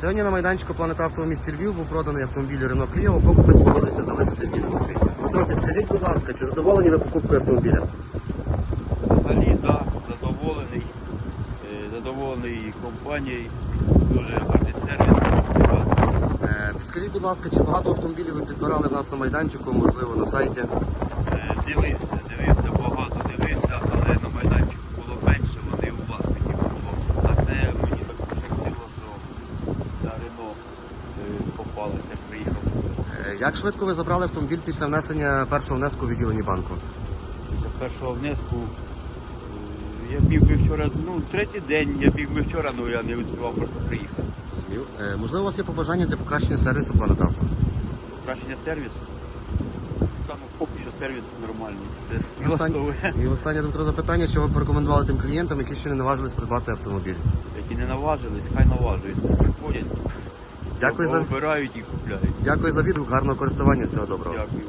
Сьогодні на майданчику Планета Авто у місті Львів був проданий автомобіль Renault Clio, покупець погодився залишити відомості. Петро, підскажіть, будь ласка, чи задоволені ви покупкою автомобіля? Взагалі, да, задоволений. Е, Задоволений компанією, дуже гарний сервіс. Е, Підскажіть, будь ласка, чи багато автомобілів ви підбирали в нас на майданчику, можливо, на сайті? Е, Дивився, дивився, багато дивився, але на майданчику було менше, вони у власників було. А це мені так пощастило, що Рено е, приїхав. Е, Як швидко ви забрали автомобіль після внесення першого внеску у відділенні банку? Після першого внеску е, я біг би вчора, ну, третій день я біг би вчора, але я не успівав просто приїхати. Розумів. Можливо, у вас є побажання для покращення сервісу Планета Авто? Покращення сервісу. Та ну поки що сервіс нормальний. І Це останнє, влаштовує. і останнє Дмитро запитання, що ви порекомендували тим клієнтам, які ще не наважились придбати автомобіль? Які не наважились, хай наважуються. Приходять, Дякую за, обирають і купляють. дякую за відгук, гарного користування, всього доброго. Дякую.